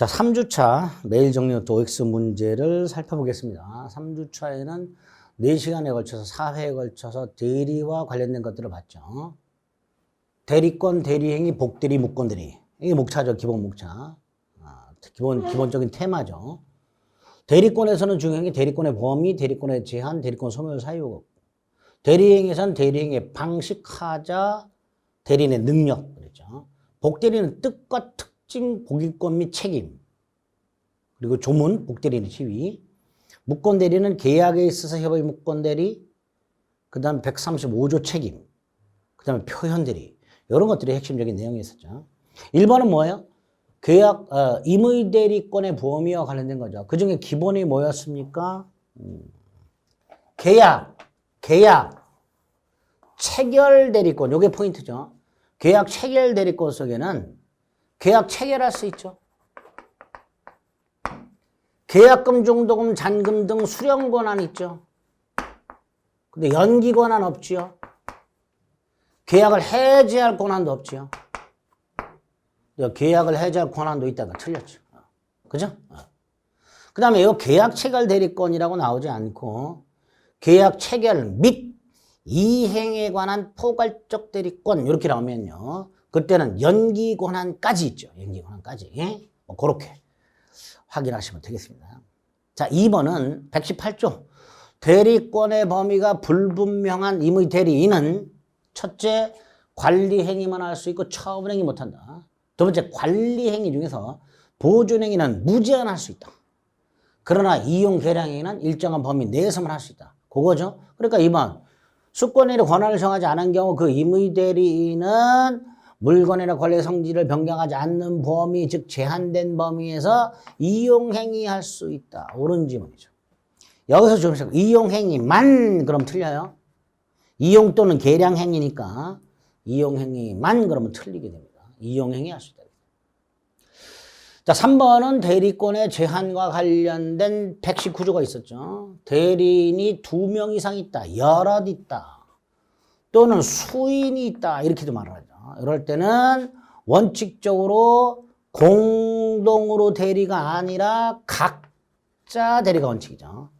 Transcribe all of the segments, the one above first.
자, 3주차 매일 정리노트 OX 문제를 살펴보겠습니다. 3주차에는 4시간에 걸쳐서 4회에 걸쳐서 대리와 관련된 것들을 봤죠. 대리권, 대리행위, 복대리, 묵권대리. 이게 목차죠. 기본 목차. 아, 기본, 기본적인 테마죠. 대리권에서는 중요한 게 대리권의 범위, 대리권의 제한, 대리권 소멸 사유. 대리행위에서는 대리행위의 방식, 하자, 대리인의 능력. 그랬죠. 복대리는 뜻과 특 징, 복위권 및 책임. 그리고 조문, 복대리는 시위. 묵권대리는 계약에 있어서 협의 묵권대리. 그 다음 135조 책임. 그 다음에 표현대리. 이런 것들이 핵심적인 내용이 있었죠. 1번은 뭐예요? 계약, 어, 임의대리권의 보험이와 관련된 거죠. 그 중에 기본이 뭐였습니까? 음, 계약, 계약, 체결 대리권. 요게 포인트죠. 계약 체결 대리권 속에는 계약 체결할 수 있죠. 계약금, 중도금, 잔금 등 수령 권한 있죠. 근데 연기 권한 없지요. 계약을 해지할 권한도 없지요. 계약을 해지할 권한도 있다가 틀렸죠. 그죠? 그 다음에 이 계약 체결 대리권이라고 나오지 않고 계약 체결 및 이행에 관한 포괄적 대리권 이렇게 나오면요. 그때는 연기 권한까지 있죠. 연기 권한까지. 예? 뭐 그렇게 확인하시면 되겠습니다. 자, 2번은 118조. 대리권의 범위가 불분명한 임의 대리인은 첫째, 관리 행위만 할 수 있고 처분 행위 못 한다. 두 번째, 관리 행위 중에서 보존 행위는 무제한 할 수 있다. 그러나 이용 계량 행위는 일정한 범위 내에서만 할 수 있다. 그거죠. 그러니까 2번, 수권인의 권한을 정하지 않은 경우 그 임의 대리인은 물건이나 권리의 성질을 변경하지 않는 범위, 즉 제한된 범위에서 이용 행위할 수 있다. 옳은 지문이죠. 여기서 좀 이용 행위만 그럼 틀려요. 이용 또는 계량 행위니까 이용 행위만 그러면 틀리게 됩니다. 이용 행위 할 수 있다. 자, 3번은 대리권의 제한과 관련된 119조가 있었죠. 대리인이 두 명 이상 있다, 여럿 있다, 또는 수인이 있다, 이렇게도 말을 하죠. 이럴 때는 원칙적으로 공동으로 대리가 아니라 각자 대리가 원칙이죠.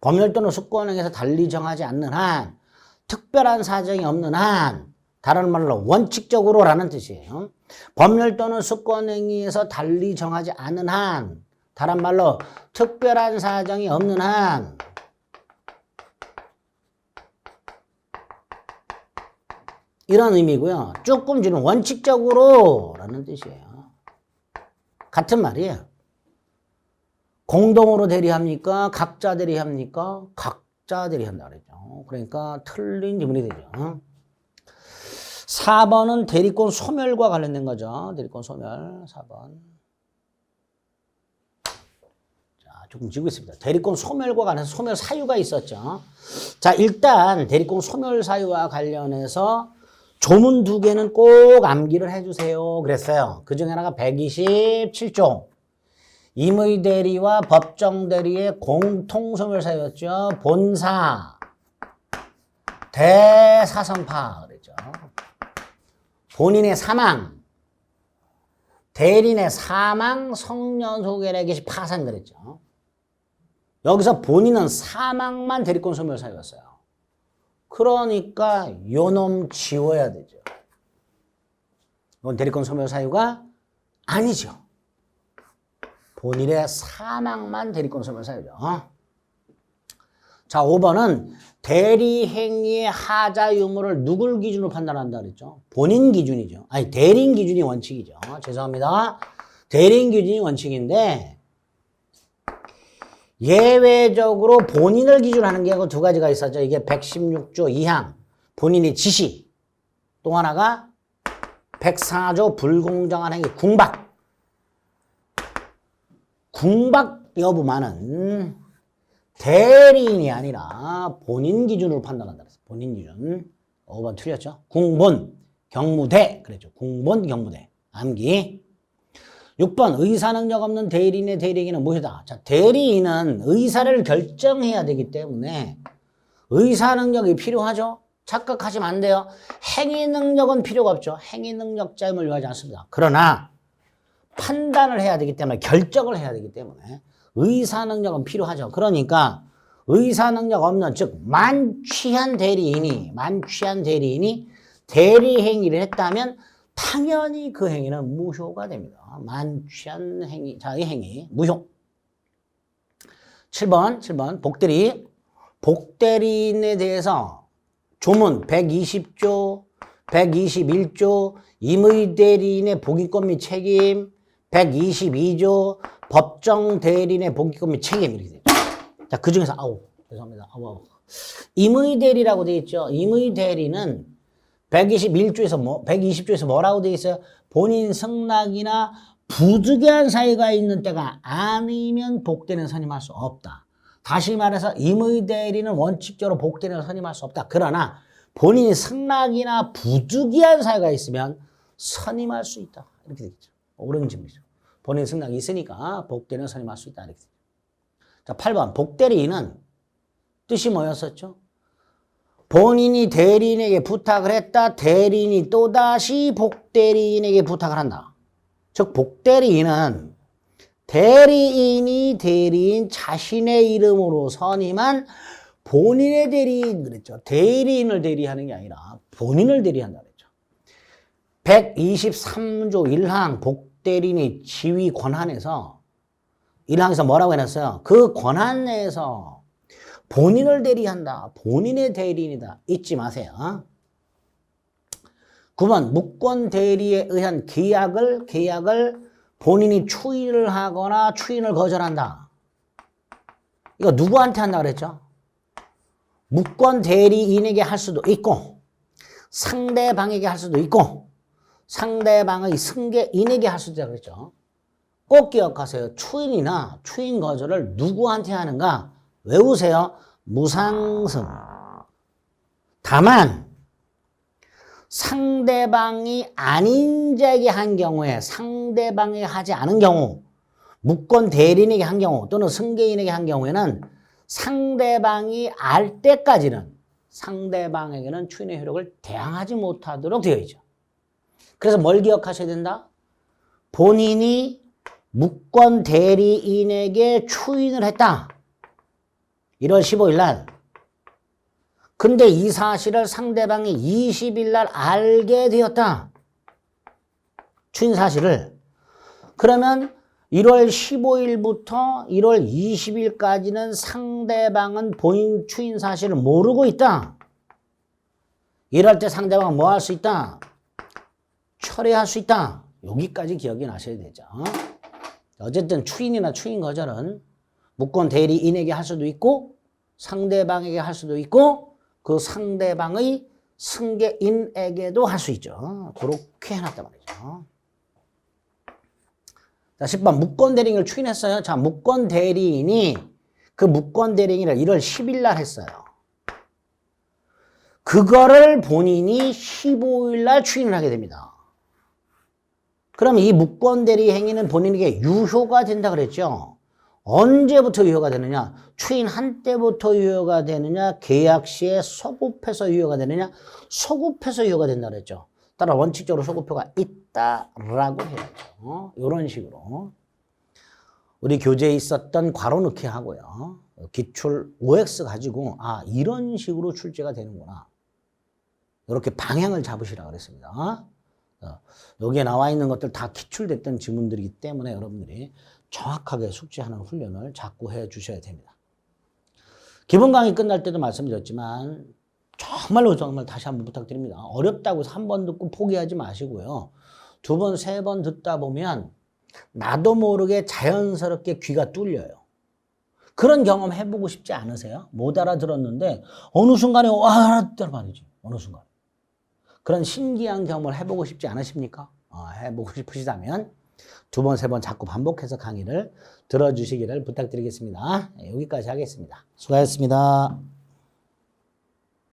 법률 또는 수권행에서 달리 정하지 않는 한, 특별한 사정이 없는 한, 다른 말로 원칙적으로라는 뜻이에요. 법률 또는 수권행위에서 달리 정하지 않는 한, 다른 말로 특별한 사정이 없는 한, 이런 의미고요. 조금 주는 원칙적으로 라는 뜻이에요. 같은 말이에요. 공동으로 대리합니까? 각자 대리합니까? 각자 대리한다 그랬죠. 그러니까 틀린 지문이 되죠. 4번은 대리권 소멸과 관련된 거죠. 대리권 소멸 4번. 자, 조금 지고 있습니다. 대리권 소멸과 관해서 소멸 사유가 있었죠. 자, 일단 대리권 소멸 사유와 관련해서 조문 두 개는 꼭 암기를 해주세요. 그랬어요. 그 중에 하나가 127조. 임의 대리와 법정 대리의 공통 소멸 사유였죠. 본사, 대사성파 그랬죠. 본인의 사망, 대리인의 사망, 성년소결의 개시 파산 그랬죠. 여기서 본인은 사망만 대리권 소멸 사유였어요. 그러니까 요놈 지워야 되죠. 이건 대리권 소멸 사유가 아니죠. 본인의 사망만 대리권 소멸 사유죠. 자, 5번은 대리 행위의 하자 유무를 누굴 기준으로 판단한다 그랬죠? 본인 기준이죠. 아니, 대리인 기준이 원칙이죠. 죄송합니다. 대리인 기준이 원칙인데 예외적으로 본인을 기준 하는 게두 가지가 있었죠. 이게 116조 2항 본인의 지시 또 하나가 104조 불공정한 행위 궁박 궁박 여부만은 대리인이 아니라 본인 기준으로 판단한다. 그랬어. 본인 기준. 5번 틀렸죠? 궁본, 경무대. 그랬죠. 궁본, 경무대. 암기. 6번 의사 능력 없는 대리인의 대리인은 무엇이다? 자, 대리인은 의사를 결정해야 되기 때문에 의사 능력이 필요하죠? 착각하시면 안 돼요. 행위 능력은 필요가 없죠. 행위 능력자임을 요하지 않습니다. 그러나 판단을 해야 되기 때문에 결정을 해야 되기 때문에 의사 능력은 필요하죠. 그러니까 의사 능력 없는 즉 만취한 대리인이 만취한 대리인이 대리 행위를 했다면 당연히 그 행위는 무효가 됩니다. 만취한 행위 자의 행위 무효. 7번 7번 복대리 복대리인에 대해서 조문 120조 121조 임의 대리인의 복위권 및 책임 122조 법정 대리인의 복위권 및 책임 이렇게 되죠. 자, 그 중에서 아우 죄송합니다. 아우 아우. 임의 대리라고 되어 있죠. 임의 대리는 121조에서 뭐 120조에서 뭐라고 되어 있어요? 본인 승낙이나 부득이한 사유가 있는 때가 아니면 복대는 선임할 수 없다. 다시 말해서 임의 대리는 원칙적으로 복대는 선임할 수 없다. 그러나 본인 승낙이나 부득이한 사유가 있으면 선임할 수 있다. 이렇게 되겠죠. 옳은 질문이죠. 본인 승낙이 있으니까 복대는 선임할 수 있다. 이렇게 되죠. 자, 8번 복대리인은 뜻이 뭐였었죠? 본인이 대리인에게 부탁을 했다. 대리인이 또다시 복대리인에게 부탁을 한다. 즉 복대리인은 대리인이 대리인 자신의 이름으로 선임한 본인의 대리인 그랬죠. 대리인을 대리하는 게 아니라 본인을 대리한다 그랬죠. 123조 1항 복대리인의 지위 권한에서 1항에서 뭐라고 해놨어요? 그 권한 내에서 본인을 대리한다. 본인의 대리인이다. 잊지 마세요. 9번 무권 대리에 의한 계약을 계약을 본인이 추인을 하거나 추인을 거절한다. 이거 누구한테 한다 그랬죠? 무권 대리인에게 할 수도 있고 상대방에게 할 수도 있고 상대방의 승계인에게 할 수도 있다 그랬죠. 꼭 기억하세요. 추인이나 추인 거절을 누구한테 하는가? 외우세요. 무상승. 다만 상대방이 아닌 자에게 한 경우에 상대방에게 하지 않은 경우 무권 대리인에게 한 경우 또는 승계인에게 한 경우에는 상대방이 알 때까지는 상대방에게는 추인의 효력을 대항하지 못하도록 되어 있죠. 그래서 뭘 기억하셔야 된다? 본인이 무권 대리인에게 추인을 했다. 1월 15일 날. 근데 이 사실을 상대방이 20일 날 알게 되었다. 추인 사실을. 그러면 1월 15일부터 1월 20일까지는 상대방은 본인 추인 사실을 모르고 있다. 이럴 때 상대방은 뭐 할 수 있다? 철회할 수 있다. 여기까지 기억이 나셔야 되죠. 어쨌든 추인이나 추인 거절은 무권 대리인에게 할 수도 있고 상대방에게 할 수도 있고 그 상대방의 승계인에게도 할 수 있죠. 그렇게 해놨단 말이죠. 자, 10번 무권 대리인을 추인했어요. 자, 무권 대리인이 그 무권 대리인을 1월 10일 날 했어요. 그거를 본인이 15일 날 추인을 하게 됩니다. 그럼 이 무권 대리 행위는 본인에게 유효가 된다 그랬죠. 언제부터 유효가 되느냐? 추인 한 때부터 유효가 되느냐? 계약 시에 소급해서 유효가 되느냐? 소급해서 유효가 된다 그랬죠. 따라 원칙적으로 소급표가 있다라고 해야죠. 이런 식으로 우리 교재에 있었던 괄호 넣기 하고요. 기출 OX 가지고 아 이런 식으로 출제가 되는구나. 이렇게 방향을 잡으시라 그랬습니다. 어, 여기에 나와 있는 것들 다 기출됐던 지문들이기 때문에 여러분들이 정확하게 숙지하는 훈련을 자꾸 해 주셔야 됩니다. 기본 강의 끝날 때도 말씀드렸지만 정말로 정말 다시 한번 부탁드립니다. 어렵다고 해서 한 번 듣고 포기하지 마시고요. 두 번, 세 번 듣다 보면 나도 모르게 자연스럽게 귀가 뚫려요. 그런 경험 해보고 싶지 않으세요? 못 알아들었는데 어느 순간에 와 알았단 말이지. 어느 순간. 그런 신기한 경험을 해보고 싶지 않으십니까? 어, 해보고 싶으시다면 두 번, 세 번 자꾸 반복해서 강의를 들어주시기를 부탁드리겠습니다. 네, 여기까지 하겠습니다. 수고하셨습니다.